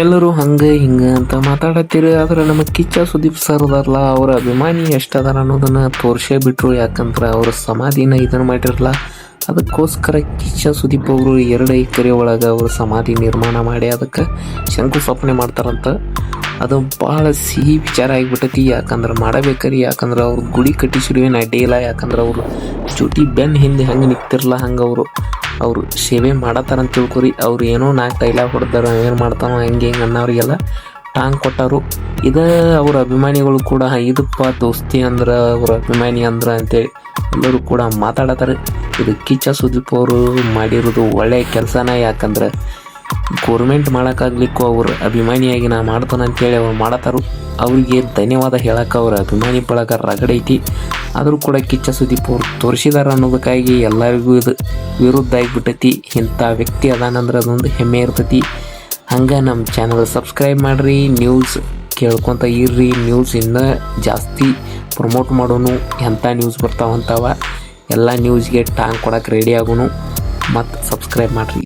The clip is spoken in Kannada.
ಎಲ್ಲರೂ ಹಂಗೆ ಹಿಂಗೆ ಅಂತ ಮಾತಾಡತ್ತೀರಿ, ಆದ್ರೆ ನಮ್ಮ ಕಿಚ್ಚ ಸುದೀಪ್ ಸರ್ ಅದಾರಲ್ಲ, ಅವ್ರ ಅಭಿಮಾನಿ ಎಷ್ಟದಾರ ಅನ್ನೋದನ್ನ ತೋರ್ಸೇ ಬಿಟ್ರು. ಯಾಕಂದ್ರೆ ಅವರ ಸಮಾಧಿನ ಇದನ್ನ ಮಾಡಿರಲ್ಲ. ಅದಕ್ಕೋಸ್ಕರ ಕಿಚ್ಚ ಸುದೀಪ್ ಅವರು ಎರಡು ಎಕರೆ ಒಳಗೆ ಅವ್ರ ಸಮಾಧಿ ನಿರ್ಮಾಣ ಮಾಡಿ, ಅದಕ್ಕೆ ಶಂಕುಸ್ಥಾಪನೆ ಮಾಡ್ತಾರಂತ ಅದು ಭಾಳ ಸಿಹಿ ವಿಚಾರ ಆಗಿಬಿಟ್ಟೈತಿ. ಯಾಕಂದ್ರೆ ಮಾಡಬೇಕರಿ, ಯಾಕಂದ್ರೆ ಅವ್ರು ಗುಡಿ ಕಟ್ಟಿಸಿರುವೇನು ಅಡ್ಡಿ ಇಲ್ಲ ಯಾಕಂದ್ರೆ ಅವರು ಚೂಟಿ ಬೆನ್ ಹಿಂದೆ ಹೆಂಗೆ ನಿಂತಿರಲ್ಲ ಹಂಗೆ ಅವರು. ಅವರು ಸೇವೆ ಮಾಡತ್ತಾರ ಅಂತ ತಿಳ್ಕೊರಿ. ಅವ್ರು ಏನೋ ನಾಲ್ಕು ಡೈಲಾಗ್ ಹೊಡೆದಾರ ಏನು ಮಾಡ್ತಾನೋ, ಹಂಗೆ ಹೆಂಗೆ ಅನ್ನೋರಿಗೆಲ್ಲ ಟಾಂಗ್ ಕೊಟ್ಟರು. ಇದು ಅವ್ರ ಅಭಿಮಾನಿಗಳು ಕೂಡ ಇದಪ್ಪ ದೋಸ್ತಿ ಅಂದ್ರೆ, ಅವ್ರ ಅಭಿಮಾನಿ ಅಂದ್ರೆ ಅಂತೇಳಿ ಎಲ್ಲರೂ ಕೂಡ ಮಾತಾಡತ್ತಾರೆ. ಇದು ಕಿಚ್ಚ ಸುದೀಪ್ ಅವರು ಮಾಡಿರೋದು ಒಳ್ಳೆಯ ಕೆಲಸನ, ಯಾಕಂದ್ರೆ ಗೋರ್ಮೆಂಟ್ ಮಾಡೋಕ್ಕಾಗ್ಲಿಕ್ಕೂ ಅವ್ರ ಅಭಿಮಾನಿಯಾಗಿ ನಾ ಮಾಡ್ತಾನೆ ಅಂತೇಳಿ ಅವ್ರು ಮಾಡತ್ತಾರು ಅವರಿಗೆ ಧನ್ಯವಾದ ಹೇಳಕ್ಕೆ ಅವ್ರ ಅಭಿಮಾನಿ ಬಳಗ ರಗಡೈತಿ ಆದರೂ ಕೂಡ ಕಿಚ್ಚ ಸುದೀಪ್ ಅವ್ರು ತೋರಿಸಿದಾರ ಅನ್ನೋದಕ್ಕಾಗಿ ಎಲ್ಲರಿಗೂ ಇದು ವಿರುದ್ಧ ಆಗಿಬಿಟ್ಟೈತಿ. ಇಂಥ ವ್ಯಕ್ತಿ ಅದಾನಂದ್ರೆ ಅದೊಂದು ಹೆಮ್ಮೆ ಇರ್ತೈತಿ. ಹಂಗೆ ನಮ್ಮ ಚಾನಲ್ ಸಬ್ಸ್ಕ್ರೈಬ್ ಮಾಡಿರಿ ನ್ಯೂಸ್ ಕೇಳ್ಕೊತ ಇರ್ರಿ. ನ್ಯೂಸ್ ಇನ್ನೂ ಜಾಸ್ತಿ ಪ್ರಮೋಟ್ ಮಾಡೋನು ಎಂಥ ನ್ಯೂಸ್ ಬರ್ತಾವಂತವ. ಎಲ್ಲ ನ್ಯೂಸ್ಗೆ ಟಾಂಗ್ ಕೊಡೋಕೆ ರೆಡಿ ಆಗೋನು. ಮತ್ತು ಸಬ್ಸ್ಕ್ರೈಬ್ ಮಾಡಿರಿ.